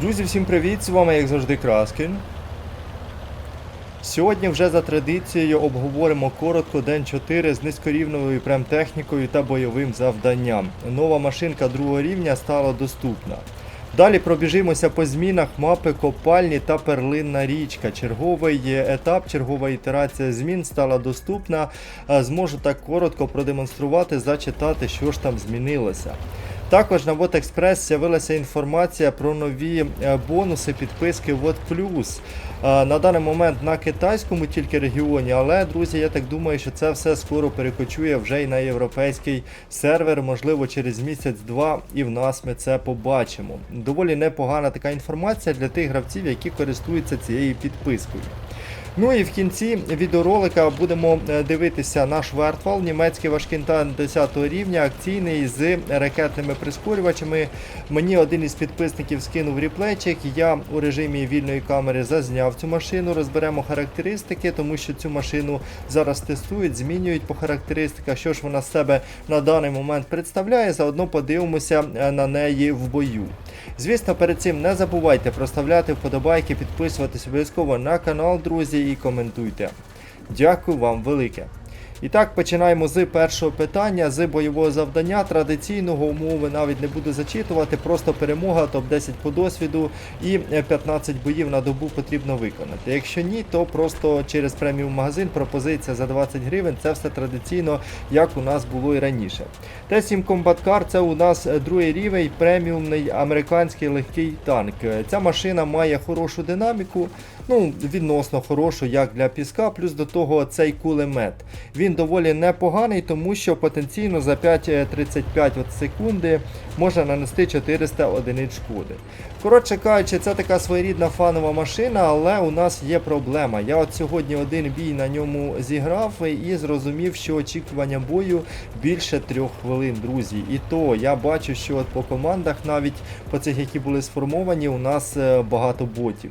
Друзі, всім привіт! З вами, як завжди, Краскін. Сьогодні вже за традицією обговоримо коротко день 4 з низькорівневою премтехнікою та бойовим завданням. Нова машинка другого рівня стала доступна. Далі пробіжимося по змінах мапи Копальні та Перлинна річка. Черговий етап, чергова ітерація змін стала доступна. Е, Зможу так коротко продемонструвати, зачитати, що ж там змінилося. Також на Експрес з'явилася інформація про нові е, бонуси підписки Вот Е, На даний момент на китайському тільки регіоні, але друзі, я так думаю, що це все скоро перекочує вже й на європейський сервер, можливо, через місяць-два, і в нас ми це побачимо. Доволі непогана така інформація для тих гравців, які користуються цією підпискою. Ну і в кінці відеоролика будемо е, дивитися наш вертвал, німецький Вашкінтан 10 рівня, акційний з ракетними прискорювачами. Мені один із підписників скинув реплейчик. Я у режимі вільної камери зазняв цю машину. Розберемо характеристики, тому що цю машину зараз тестують, змінюють по характеристиках, що ж вона з себе на даний момент представляє. Заодно подивимося е, на неї в бою. Звісно, перед цим не забувайте проставляти вподобайки, підписуватись обов'язково на канал, друзі, і коментуйте. Дякую вам велике. І так, починаємо з першого питання, з бойового завдання. Традиційного умови навіть не буду зачитувати, просто перемога, топ-10 по досвіду і е, 15 боїв на добу потрібно виконати. Якщо ні, то просто через преміум магазин пропозиція за 20 гривень. Це все традиційно, як у нас було і раніше. Т-7 Combat Car це у нас е, другий рівень, преміумний американський легкий танк. Е, Ця машина має хорошу динаміку, ну відносно хорошу, як для піска, плюс до того цей кулемет. Він доволі непоганий, тому що потенційно за 5,35 от секунди може нанести 400 одиниць шкоди. Коротше кажучи, це така своєрідна фанова машина, але у нас є проблема. Я от сьогодні один бій на ньому зіграв і зрозумів, що очікування бою більше трьох хвилин, друзі. І то я бачу, що от по командах, навіть по цих, які були сформовані, у нас е, багато ботів.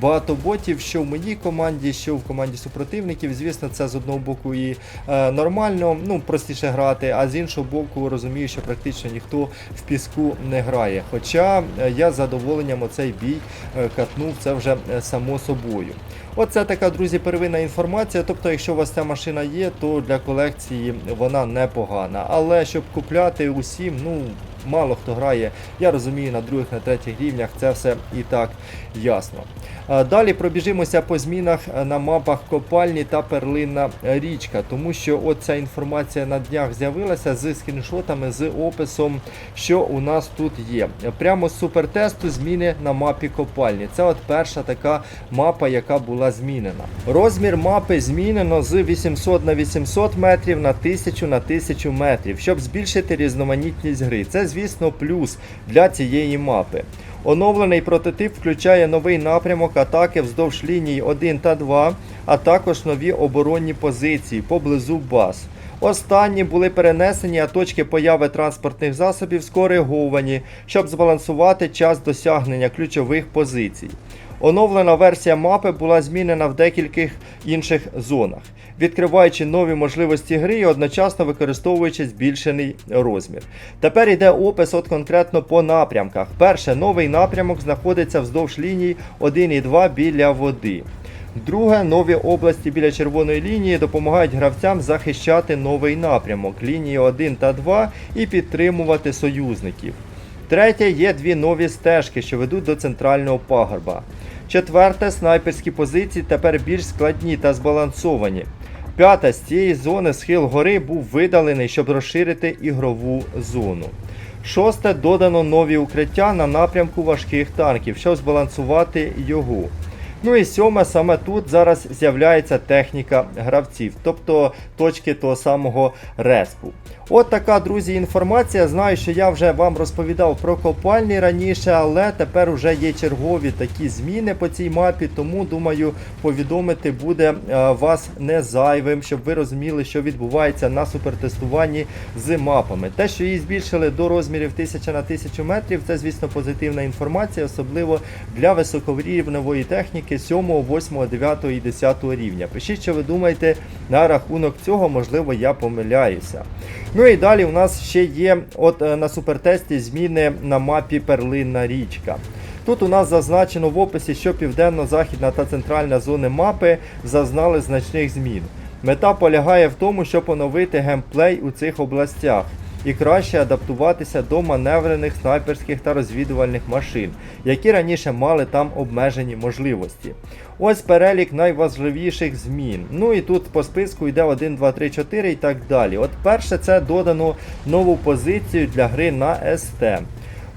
Багато ботів, що в моїй команді, що в команді супротивників. Звісно, це з одного боку і е, нормально, ну простіше грати, а з іншого боку, розумію, що практично ніхто в піску не грає. Хоча е, я з задоволенням оцей бій е, катнув це вже е, само собою. Оце така, друзі, первинна інформація. Тобто, якщо у вас ця машина є, то для колекції вона непогана. Але щоб купляти усім, ну мало хто грає. Я розумію, на других, на третіх рівнях це все і так ясно. Далі пробіжимося по змінах е, на мапах Копальні та Перлинна річка, тому що оця інформація на днях з'явилася з скріншотами, з описом, що у нас тут є. Прямо з супертесту зміни на мапі Копальні. Це от перша така мапа, яка була змінена. Розмір мапи змінено з 800 на 800 метрів на 1000 на 1000 метрів, щоб збільшити різноманітність гри. Це, звісно, плюс для цієї мапи. Оновлений прототип включає новий напрямок атаки вздовж ліній 1 та 2, а також нові оборонні позиції поблизу баз. Останні були перенесені, а точки появи транспортних засобів скориговані, щоб збалансувати час досягнення ключових позицій. Оновлена версія мапи була змінена в декількох інших зонах, відкриваючи нові можливості гри і одночасно використовуючи збільшений розмір. Тепер йде опис от конкретно по напрямках. Перше, новий напрямок знаходиться вздовж ліній 1 і 2 біля води. Друге, нові області біля червоної лінії допомагають гравцям захищати новий напрямок лінії 1 та 2 і підтримувати союзників. Третє, є дві нові стежки, що ведуть до центрального пагорба. Четверте, снайперські позиції тепер більш складні та збалансовані. П'ята з цієї зони схил гори був видалений, щоб розширити ігрову зону. Шосте, додано нові укриття на напрямку важких танків, щоб збалансувати його. Ну і сьоме, саме тут зараз з'являється техніка гравців, тобто точки того самого респу. От така, друзі, інформація. Знаю, що я вже вам розповідав про копальні раніше, але тепер вже є чергові такі зміни по цій мапі, тому думаю, повідомити буде е, вас не зайвим, щоб ви розуміли, що відбувається на супертестуванні з мапами. Те, що її збільшили до розмірів 1000 на 1000 метрів, це, звісно, позитивна інформація, особливо для високорівневої техніки 7, 8, 9 і 10 рівня. Пишіть, що ви думаєте на рахунок цього, можливо, я помиляюся. Ну і далі у нас ще є от е, на супертесті зміни на мапі Перлинна річка. Тут у нас зазначено в описі, що південно-західна та центральна зони мапи зазнали значних змін. Мета полягає в тому, щоб оновити геймплей у цих областях і краще адаптуватися до маневрених снайперських та розвідувальних машин, які раніше мали там обмежені можливості. Ось перелік найважливіших змін. Ну і тут по списку йде 1, 2, 3, 4 і так далі. От перше, це додано нову позицію для гри на СТ.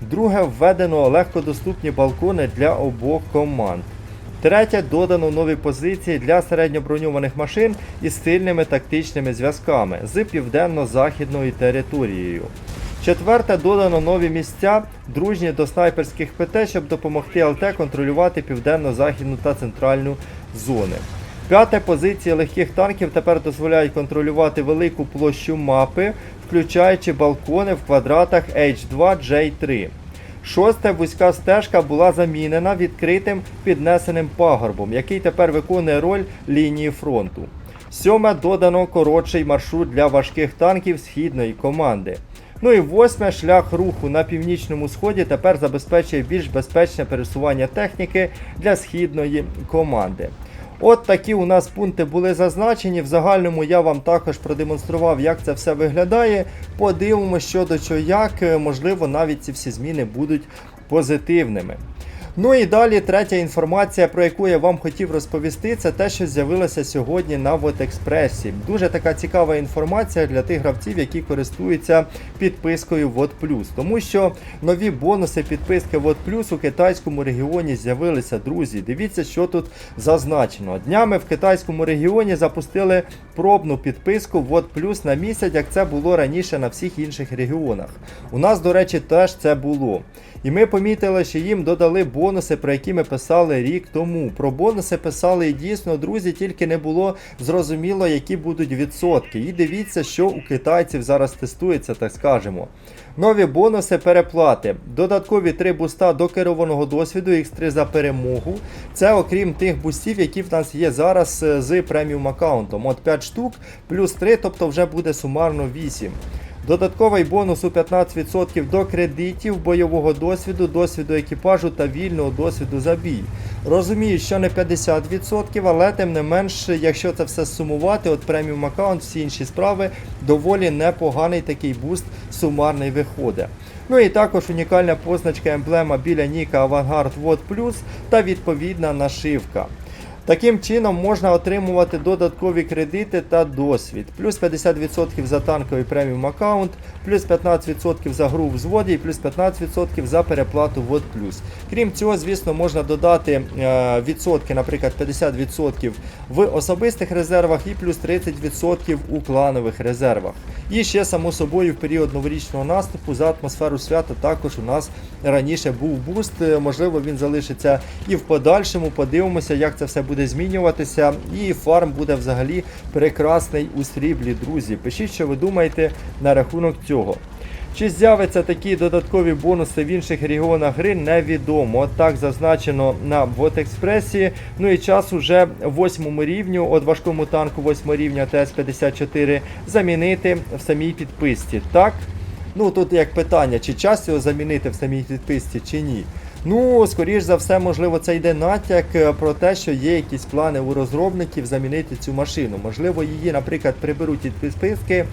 Друге, введено легкодоступні балкони для обох команд. Третє, додано нові позиції для середньоброньованих машин із сильними тактичними зв'язками з південно-західною територією. Четверте, додано нові місця, дружні до снайперських ПТ, щоб допомогти ЛТ контролювати південно-західну та центральну зони. П'яте, позиції легких танків тепер дозволяють контролювати велику площу мапи, включаючи балкони в квадратах H2J3. Шосте вузька стежка була замінена відкритим піднесеним пагорбом, який тепер виконує роль лінії фронту. Сьоме додано коротший маршрут для важких танків східної команди. Ну і восьме шлях руху на північному сході тепер забезпечує більш безпечне пересування техніки для східної команди. От такі у нас пункти були зазначені. В загальному я вам також продемонстрував, як це все виглядає. Подивимося, що до чого як. Е, Можливо, навіть ці всі зміни будуть позитивними. Ну і далі третя інформація, про яку я вам хотів розповісти, це те, що з'явилося сьогодні на WotExpress. Дуже така цікава інформація для тих гравців, які користуються підпискою WOT+. Тому що нові бонуси підписки WOT+, у китайському регіоні з'явилися, друзі. Дивіться, що тут зазначено. Днями в китайському регіоні запустили пробну підписку WOT+, на місяць, як це було раніше на всіх інших регіонах. У нас, до речі, теж це було. І ми помітили, що їм додали бонуси, про які ми писали рік тому. Про бонуси писали і дійсно, друзі, тільки не було зрозуміло, які будуть відсотки. І дивіться, що у китайців зараз тестується, так скажемо. Нові бонуси переплати. Додаткові 3 буста до керованого досвіду, X3 за перемогу. Це окрім тих бустів, які в нас є зараз е, з преміум аккаунтом. От 5 штук, плюс 3, тобто вже буде сумарно 8. Додатковий бонус у 15% до кредитів, бойового досвіду, досвіду екіпажу та вільного досвіду за бій. Розумію, що не 50%, але тим не менш, якщо це все сумувати, от преміум аккаунт, всі інші справи, доволі непоганий такий буст сумарний виходить. Ну і також унікальна позначка емблема біля Ніка Avantgarde Watt Plus та відповідна нашивка. Таким чином можна отримувати додаткові кредити та досвід. Плюс 50% за танковий преміум аккаунт, плюс 15% за гру в взводі і плюс 15% за переплату в плюс. Крім цього, звісно, можна додати е, відсотки, наприклад, 50% в особистих резервах і плюс 30% у кланових резервах. І ще, само собою, в період новорічного наступу за атмосферу свята також у нас раніше був буст. Е, Можливо, він залишиться і в подальшому. Подивимося, як це все буде змінюватися. І фарм буде взагалі прекрасний у сріблі, друзі. Пишіть, що ви думаєте на рахунок цього. Чи з'являться такі додаткові бонуси в інших регіонах гри, невідомо. Так зазначено на Ботекспресі. Ну і час уже восьмому рівню, от важкому танку 8 рівня ТС-54 замінити в самій підписці. Так? Ну тут як питання, чи час його замінити в самій підписці, чи ні. Ну, скоріш за все, можливо, це йде натяк е, про те, що є якісь плани у розробників замінити цю машину. Можливо, її, наприклад, приберуть від підписки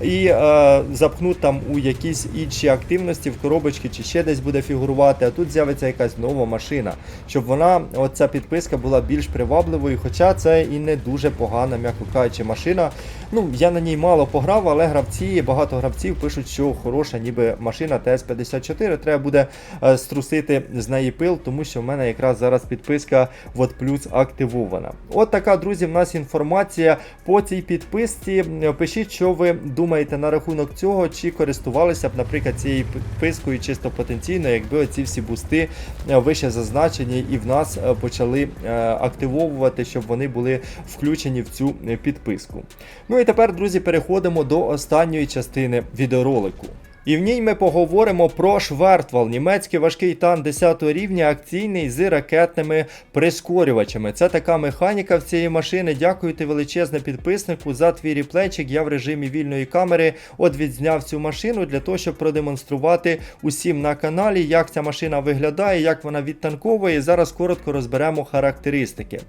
і е, запхнуть там у якісь інші активності в коробочки чи ще десь буде фігурувати, а тут з'явиться якась нова машина, щоб вона, оця підписка була більш привабливою, хоча це і не дуже погана, м'яко кажучи, машина. Ну, я на ній мало пограв, але гравці, багато гравців пишуть, що хороша, ніби машина ТС-54. Треба буде е, струсити з неї пил, тому що в мене якраз зараз підписка Вот Плюс активована. От така, друзі, в нас інформація по цій підписці. Пишіть, що ви думаєте на рахунок цього, чи користувалися б, наприклад, цією підпискою чисто потенційно, якби ці всі бусти е, вище зазначені і в нас е, почали е, активовувати, щоб вони були включені в цю підписку. Ну і тепер, друзі, переходимо до останньої частини відеоролику. І в ній ми поговоримо про Швертвал, німецький важкий танк 10 рівня, акційний з ракетними прискорювачами. Це така механіка в цієї машини. Дякую ти величезне підписнику за твій реплейчик. Я в режимі вільної камери от відзняв цю машину для того, щоб продемонструвати усім на каналі, як ця машина виглядає, як вона відтанковує. Зараз коротко розберемо характеристики.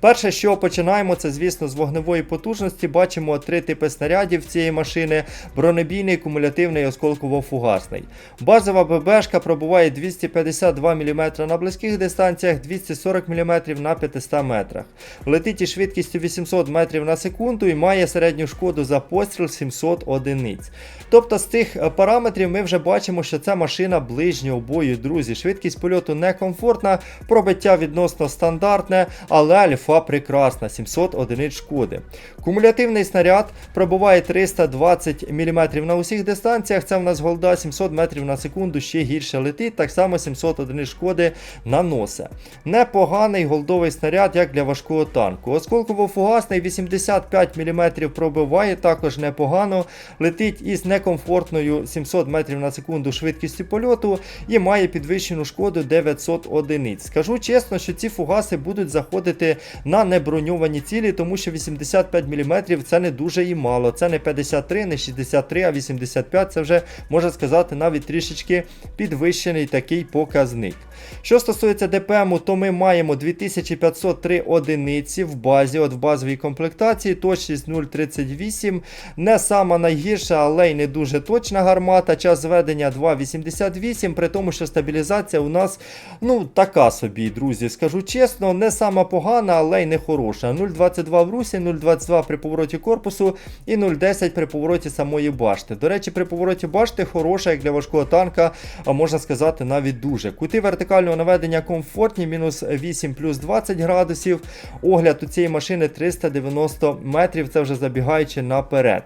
Перше, що починаємо, це, звісно, з вогневої потужності. Бачимо три типи снарядів цієї машини: бронебійний, кумулятивний, осколково-фугасний. Базова ББшка пробуває 252 мм на близьких дистанціях, 240 мм на 500 метрах. Летить із швидкістю 800 метрів на секунду і має середню шкоду за постріл 700 одиниць. Тобто з цих е, параметрів ми вже бачимо, що це машина ближнього бою, друзі. Швидкість польоту некомфортна, пробиття відносно стандартне, але альфа прекрасна, 700 одиниць шкоди. Кумулятивний снаряд пробуває 320 мм на усіх дистанціях. Це в нас голда 700 метрів на секунду, ще гірше летить, так само 700 одиниць шкоди наносить. Непоганий голдовий снаряд, як для важкого танку. Осколково-фугасний 85 мм пробиває, також непогано. Летить із некомфортною 700 метрів на секунду швидкістю польоту і має підвищену шкоду 900 одиниць. Скажу чесно, що ці фугаси будуть заходити на неброньовані цілі, тому що 85 мм це не дуже і мало. Це не 53, не 63, а 85 це вже можна сказати навіть трішечки підвищений такий показник. Що стосується ДПМу, то ми маємо 2503 одиниці в базі, от в базовій комплектації, точність 0,38. Не сама найгірша, але й не дуже точна гармата. Час зведення 2,88, при тому, що стабілізація у нас ну така собі, друзі. Скажу чесно, не сама погана, але й не хороша. 0,22 в русі, 0,22 при повороті корпусу і 0,10 при повороті самої башти. До речі, при повороті башти хороша, як для важкого танка, можна сказати, навіть дуже. Кути вертикального наведення комфортні, мінус 8 плюс 20 градусів. Огляд у цієї машини 390 метрів, це вже забігаючи наперед.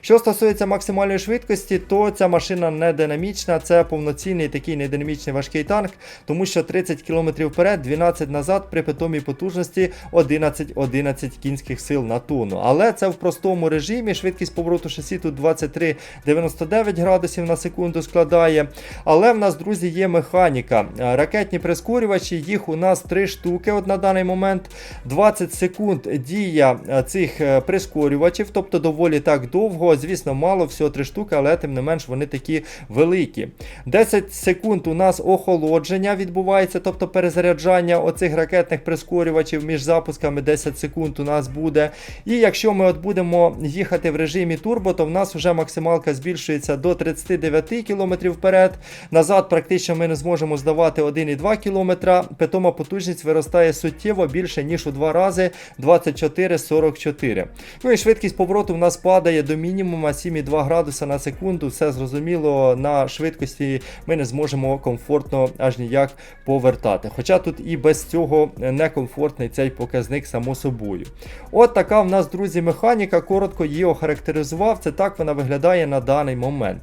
Що стосується максимальної швидкості, то ця машина не динамічна, це повноцінний такий нединамічний важкий танк, тому що 30 км вперед, 12 назад при питомій потужності 11-11 кінських сил на тонну. Але це в простому режимі. Швидкість повороту шасі тут 23,99 градусів на секунду складає. Але в нас, друзі, є механіка. Ракетні прискорювачі, їх у нас 3 штуки от на даний момент. 20 секунд дія е, цих е, прискорювачів, тобто доволі так довго. Звісно, мало всього 3 штуки, але тим не менш вони такі великі. 10 секунд у нас охолодження відбувається, тобто перезаряджання оцих ракетних прискорювачів між запусками 10 секунд у нас буде. І якщо ми от будемо їхати в режимі турбо, то в нас вже максималка збільшується до 39 км вперед. Назад практично ми не зможемо здавати 1,2 км. Питома потужність виростає суттєво більше, ніж у 2 рази 24-44. Ну і швидкість повороту в нас падає до мінімума 7,2 градуса на секунду. Все зрозуміло, на швидкості ми не зможемо комфортно аж ніяк повертати. Хоча тут і без цього некомфортний цей показник само собою. От така в нас, друзі, механіка. Коротко її охарактеризував. Це так вона виглядає на даний момент.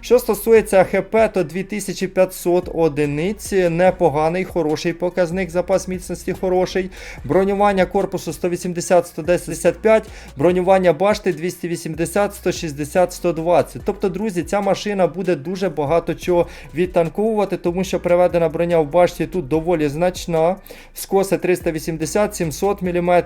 Що стосується ХП, то 2500 одиниць, непоганий, хороший показник, запас міцності хороший. Бронювання корпусу 180, 110, бронювання башти 280, 160, 120. Тобто, друзі, ця машина буде дуже багато чого відтанковувати, тому що приведена броня в башті тут доволі значна. Скоси 380, 700 мм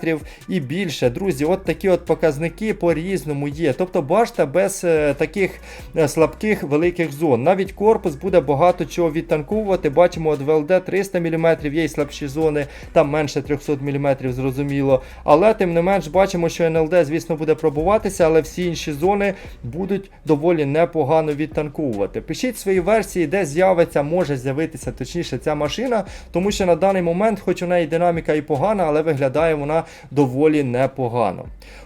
і більше. Друзі, от такі от показники по-різному є. Тобто башта без е, таких е, слабких великих зон. Навіть корпус буде багато чого відтанковувати. Бачимо, от ВЛД 300 мм, є й слабші зони, там менше 300 мм, зрозуміло. Але тим не менш бачимо, що НЛД, звісно, буде пробуватися, але всі інші зони будуть доволі непогано відтанковувати. Пишіть свої версії, де з'явиться, може з'явитися точніше ця машина, тому що на даний момент, хоч у неї динаміка і погана, але виглядає вона доволі непогано.